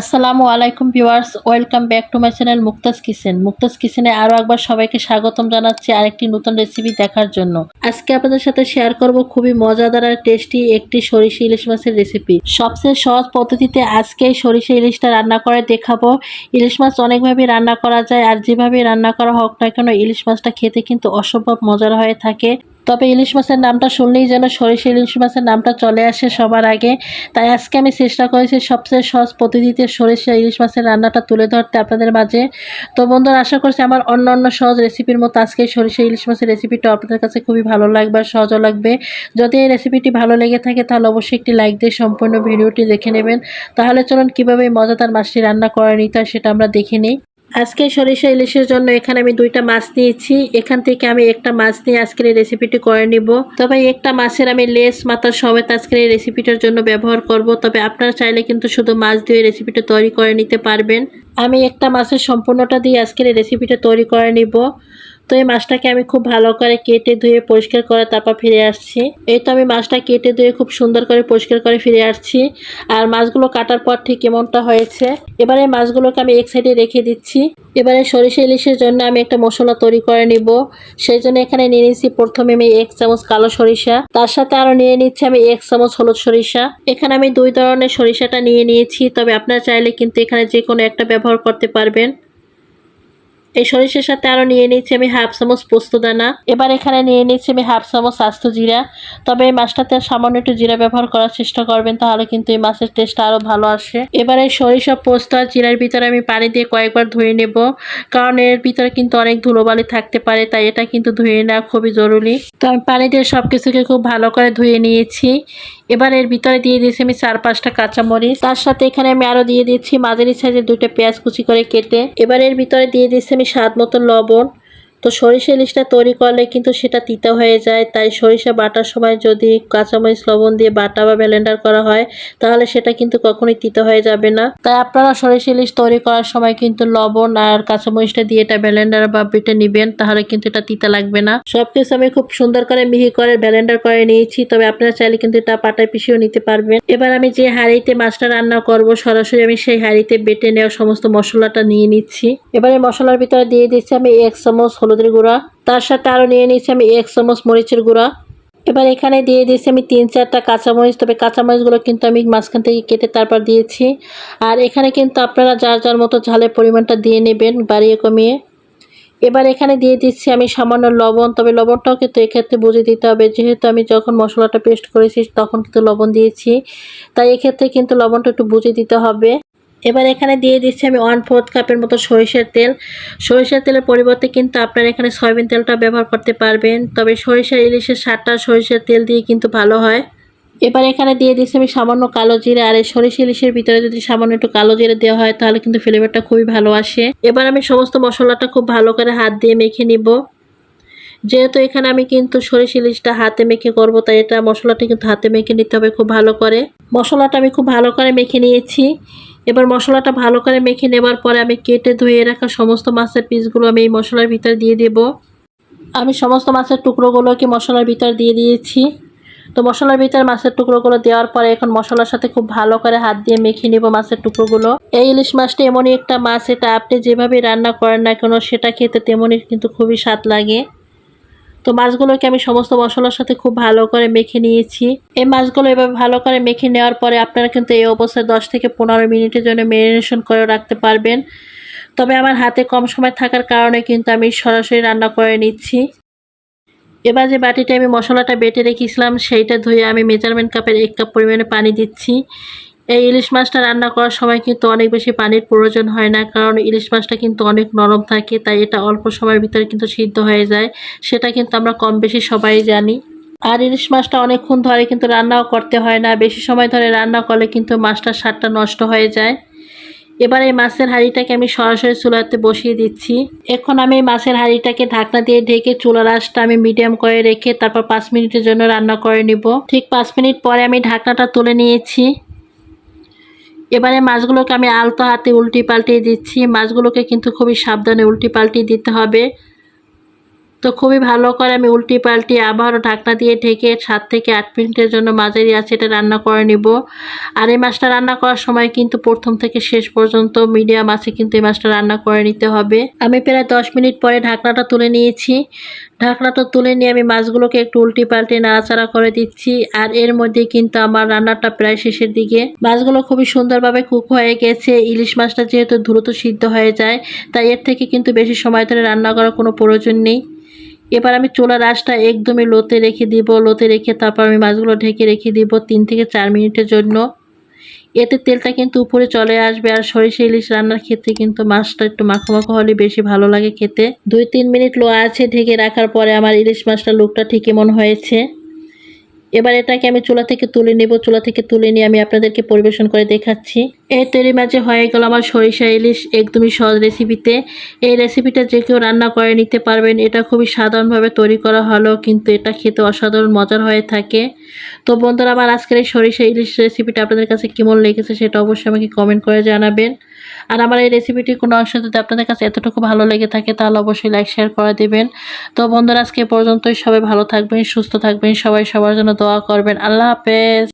আসসালামু আলাইকুম viewers, welcome back to my channel Mukta's kitchen. Mukta's কিচেনে আরও একবার সবাইকে স্বাগতম জানাচ্ছি আরেকটি নতুন রেসিপি দেখার জন্য। আজকে আপনাদের সাথে শেয়ার করব খুবই মজাদার আর টেস্টি একটি সরিষা ইলিশ মাছের রেসিপি সবচেয়ে সহজ পদ্ধতিতে আজকে এই সরিষা ইলিশটা রান্না করে দেখাবো। ইলিশ মাছ অনেকভাবেই রান্না করা যায়, আর যেভাবে রান্না করা হোক না কেন, ইলিশ মাছটা খেতে কিন্তু অসম্ভব মজার হয়ে থাকে। তবে ইলিশ মাছের নামটা শুনলেই যেন সরিষা ইলিশ মাছের নামটা চলে আসে সবার আগে। তাই আজকে আমি চেষ্টা করেছি সবচেয়ে সহজ পদ্ধতিতে সরিষা ইলিশ মাছের রান্নাটা তুলে ধরতে আপনাদের মাঝে। তো বন্ধুরা, আশা করছি আমার অন্য অন্য সহজ রেসিপির মতো আজকে সরিষা ইলিশ মাছের রেসিপিটা আপনাদের কাছে খুবই ভালো লাগবে আর সহজও লাগবে। যদি এই রেসিপিটি ভালো লেগে থাকে, তাহলে অবশ্যই একটি লাইক দিয়ে সম্পূর্ণ ভিডিওটি দেখে নেবেন। তাহলে চলুন কীভাবে মজাদার মাছটি রান্না করে নিতে হয় সেটা আমরা দেখে নিই। আজকে সরিষা ইলিশের জন্য এখানে আমি দুইটা মাছ নিয়েছি। এখান থেকে আমি একটা মাছ নিয়ে আজকের এই রেসিপিটি করে নিব। তবে একটা মাছের আমি লেস, মাথার সমেত আজকের এই রেসিপিটার জন্য ব্যবহার করব। তবে আপনারা চাইলে কিন্তু শুধু মাছ দিয়ে রেসিপিটা তৈরি করে নিতে পারবেন। আমি একটা মাছের সম্পূর্ণটা দিয়ে আজকের এই রেসিপিটা তৈরি করে নিব। তো এই মাছটাকে আমি খুব ভালো করে কেটে ধুয়ে পরিষ্কার করে তারপর ফিরে আসছি। এই তো আমি মাছটা কেটে ধুয়ে খুব সুন্দর করে পরিষ্কার করে ফিরে আসছি। আর মাছগুলো কাটার পর ঠিক এমনটা হয়েছে? এবারে মাছগুলোকে আমি এক সাইডে রেখে দিচ্ছি। এবারে সরিষা ইলিশের জন্য আমি একটা মশলা তৈরি করে নিব। সেই জন্য এখানে নিয়ে নিচ্ছি প্রথমে আমি এক চামচ কালো সরিষা। তার সাথে আরও নিয়ে নিচ্ছি আমি এক চামচ হলুদ সরিষা। এখানে আমি দুই ধরনের সরিষাটা নিয়ে নিয়েছি। তবে আপনারা চাইলে কিন্তু এখানে যে কোনো একটা ব্যবহার করতে পারবেন। এই সরিষের সাথে আরও নিয়ে নিয়েছি আমি হাফ চামচ পোস্তদানা এবার এখানে নিয়ে নিয়েছি আমি হাফ চামচ আস্ত জিরা। তবে এই মাছটাতে সামান্য একটু জিরা ব্যবহার করার চেষ্টা করবেন, তাহলে কিন্তু এই মাছের টেস্ট আরও ভালো আসে। এবার এই সরিষা পোস্ত আর জিরার ভিতরে আমি পানি দিয়ে কয়েকবার ধুয়ে নেব, কারণ এর ভিতরে কিন্তু অনেক ধুলোবালি থাকতে পারে, তাই এটা কিন্তু ধুয়ে নেওয়া খুবই জরুরি। তো আমি পানি দিয়ে সব কিছুকে খুব ভালো করে ধুয়ে নিয়েছি। এবার এর ভিতরে দিয়ে দিয়েছি আমি চার পাঁচটা কাঁচামরিচ। তার সাথে এখানে আমি আরও দিয়ে দিচ্ছি মাঝারি সাইজের দুটো পেঁয়াজ কুচি করে কেটে। এবার এর ভিতরে দিয়ে দিচ্ছি আমি স্বাদ মতো লবণ। তো সরিষা ইলিশটা তৈরি করলে কিন্তু সেটা তিতা হয়ে যায়। তাই সরিষা বাটার সময় যদি কাঁচামরিচ, লবণ দিয়ে বাটা বা ব্লেন্ডার করা হয়, তাহলে সেটা কিন্তু কখনোই তিতা হয়ে যাবে না। তাই আপনারা সরিষা ইলিশ তৈরি করার সময় কিন্তু লবণ আর কাঁচামরিচটা দিয়ে এটা ব্লেন্ডার বা বেটে নেবেন, তাহলে কিন্তু এটা তিতা লাগবে না। সবকিছু আমি খুব সুন্দর করে মিহি করে ব্লেন্ডার করে নিয়েছি, তবে আপনারা চাইলে কিন্তু এটা পাটায় পিষিয়েও নিতে পারবেন। এবার আমি যে হাঁড়িতে মাছটা রান্না করব, সরাসরি আমি সেই হাঁড়িতে বেটে নেওয়া সমস্ত মশলাটা নিয়ে নিচ্ছি। এবারে মশলার ভিতরে দিয়ে দিচ্ছি আমি এক চামচ হলুদের গুঁড়া। তার সাথে আরও নিয়ে নিচ্ছি আমি এক চামচ মরিচের গুঁড়া। এবার এখানে দিয়ে দিয়েছি আমি তিন চারটা কাঁচামরিচ। তবে কাঁচামরিচগুলো কিন্তু আমি মাঝখান থেকে কেটে তারপর দিয়েছি। আর এখানে কিন্তু আপনারা যার যার মতো ঝালের পরিমাণটা দিয়ে নেবেন বাড়িয়ে কমিয়ে। এবার এখানে দিয়ে দিচ্ছি আমি সামান্য লবণ। তবে লবণটাও কিন্তু এক্ষেত্রে বুঝে দিতে হবে। যেহেতু আমি যখন মশলাটা পেস্ট করেছি তখন কিন্তু লবণ দিয়েছি। তাই এক্ষেত্রে কিন্তু লবণটা একটু বুঝে দিতে হবে। এবার এখানে দিয়ে দিচ্ছি আমি ওয়ান ফোর্থ কাপের মতো সরিষার তেল। সরিষার তেলের পরিবর্তে কিন্তু আপনারা এখানে সয়াবিন তেলটা ব্যবহার করতে পারবেন। তবে সরিষা ইলিশের সারটা সরিষার তেল দিয়ে কিন্তু ভালো হয়। এবার এখানে দিয়ে দিচ্ছি আমি সামান্য কালো জিরে। আর এই সরিষা ইলিশের ভিতরে যদি সামান্য একটু কালো জিরে দেওয়া হয়, তাহলে কিন্তু ফ্লেভারটা খুবই ভালো আসে। এবার আমি সমস্ত মশলাটা খুব ভালো করে হাত দিয়ে মেখে নিব। যেহেতু এখানে আমি কিন্তু সরিষা ইলিশটা হাতে মেখে করব, তাই এটা মশলাটা কিন্তু হাতে মেখে নিতে হবে খুব ভালো করে। মশলাটা আমি খুব ভালো করে মেখে নিয়েছি। এবার মশলাটা ভালো করে মেখে নেবার পরে আমি কেটে ধুয়ে রাখা সমস্ত মাছের পিসগুলো আমি এই মশলার ভিতর দিয়ে দেব। আমি সমস্ত মাছের টুকরোগুলোকে মশলার ভিতর দিয়ে দিয়েছি। তো মশলার ভিতরে মাছের টুকরোগুলো দেওয়ার পরে এখন মশলার সাথে খুব ভালো করে হাত দিয়ে মেখে নেব মাছের টুকরোগুলো। এই ইলিশ মাছটা এমনই একটা মাছ, এটা আপনি যেভাবে রান্না করেন না কেন, সেটা খেতে তেমনই কিন্তু খুবই স্বাদ লাগে। তো মাছগুলোকে আমি সমস্ত মশলার সাথে খুব ভালো করে মেখে নিয়েছি। এই মাছগুলো এভাবে ভালো করে মেখে নেওয়ার পরে আপনারা কিন্তু এই অবস্থায় দশ থেকে পনেরো মিনিটের জন্য ম্যারিনেশন করে রাখতে পারবেন। তবে আমার হাতে কম সময় থাকার কারণে কিন্তু আমি সরাসরি রান্না করে নিচ্ছি। এবার যে বাটিতে আমি মশলাটা বেটে রেখেছিলাম, সেইটা ধুয়ে আমি মেজারমেন্ট কাপের এক কাপ পরিমাণে পানি দিচ্ছি। এই ইলিশ মাছটা রান্না করার সময় কিন্তু অনেক বেশি পানির প্রয়োজন হয় না, কারণ ইলিশ মাছটা কিন্তু অনেক নরম থাকে, তাই এটা অল্প সময়ের ভিতরে কিন্তু সিদ্ধ হয়ে যায়। সেটা কিন্তু আমরা কম বেশি সবাই জানি। আর ইলিশ মাছটা অনেকক্ষণ ধরে কিন্তু রান্নাও করতে হয় না, বেশি সময় ধরে রান্না করলে কিন্তু মাছটার স্বাদটা নষ্ট হয়ে যায়। এবার এই মাছের হাঁড়িটাকে আমি সরাসরি চুলাতে বসিয়ে দিচ্ছি। এখন আমি মাছের হাঁড়িটাকে ঢাকনা দিয়ে ঢেকে চুলার আঁচটা আমি মিডিয়াম করে রেখে তারপর পাঁচ মিনিটের জন্য রান্না করে নিব। ঠিক পাঁচ মিনিট পরে আমি ঢাকনাটা তুলে নিয়েছি। এবারে মাছগুলোকে আমি আলতো হাতে উল্টি পাল্টিয়ে দিচ্ছি। মাছগুলোকে কিন্তু খুবই সাবধানে উল্টি পাল্টিয়ে দিতে হবে। তো খুবই ভালো করে আমি উল্টি পাল্টি আবারও ঢাকনা দিয়ে ঢেকে সাত থেকে আট মিনিটের জন্য মাঝারি আছে এটা রান্না করে নিব। আর এই মাছটা রান্না করার সময় কিন্তু প্রথম থেকে শেষ পর্যন্ত মিডিয়াম আছে কিন্তু এই মাছটা রান্না করে নিতে হবে। আমি প্রায় দশ মিনিট পরে ঢাকনাটা তুলে নিয়েছি। ঢাকনাটা তুলে নিয়ে আমি মাছগুলোকে একটু উল্টি পাল্টে নাড়াচাড়া করে দিচ্ছি। আর এর মধ্যে কিন্তু আমার রান্নাটা প্রায় শেষের দিকে। মাছগুলো খুবই সুন্দরভাবে কুক হয়ে গেছে। ইলিশ মাছটা যেহেতু দ্রুত সিদ্ধ হয়ে যায়, তাই এর থেকে কিন্তু বেশি সময় ধরে রান্না করার কোনো প্রয়োজন নেই। এবার আমি চুলার আঁচটা একদমই লোতে রেখে দিব। লোতে রেখে তারপর আমি মাছগুলো ঢেকে রেখে দিব তিন থেকে চার মিনিটের জন্য। এতে তেলটা কিন্তু উপরে চলে আসবে আর সরিষা, ইলিশ রান্নার ক্ষেত্রে কিন্তু মাছটা একটু মাখো মাখো হলে বেশি ভালো লাগে খেতে। দুই তিন মিনিট লো আছে, ঢেকে রাখার পরে আমার ইলিশ মাছটা লুকটা ঠিকই মনে হয়েছে। এবার এটাকে আমি চুলা থেকে তুলে নেব, চুলা থেকে তুলে নিয়ে আমি আপনাদেরকে পরিবেশন করে দেখাচ্ছি। এই তৈরি মাঝে হয়ে গেল আমার সরিষা ইলিশ একদমই সহজ রেসিপিতে এই রেসিপিটা যে কেউ রান্না করে নিতে পারবেন, এটা খুবই সাধারণভাবে তৈরি করা হলো, কিন্তু এটা খেতে অসাধারণ মজার হয়ে থাকে। তো বন্ধুরা, আমার আজকের এই সরিষা ইলিশ রেসিপিটা আপনাদের কাছে কেমন লেগেছে সেটা অবশ্যই আমাকে কমেন্ট করে জানাবেন। আর আমার এই রেসিপিটি কোনো অংশ যদি আপনাদের কাছে এতটুকু ভালো লেগে থাকে, তাহলে অবশ্যই লাইক শেয়ার করে দেবেন। তো বন্ধুরা, আজকে পর্যন্তই। সবাই ভালো থাকবেন, সুস্থ থাকবেন। সবাই সবার জন্য দোয়া করবেন আল্লাহ হাফেজ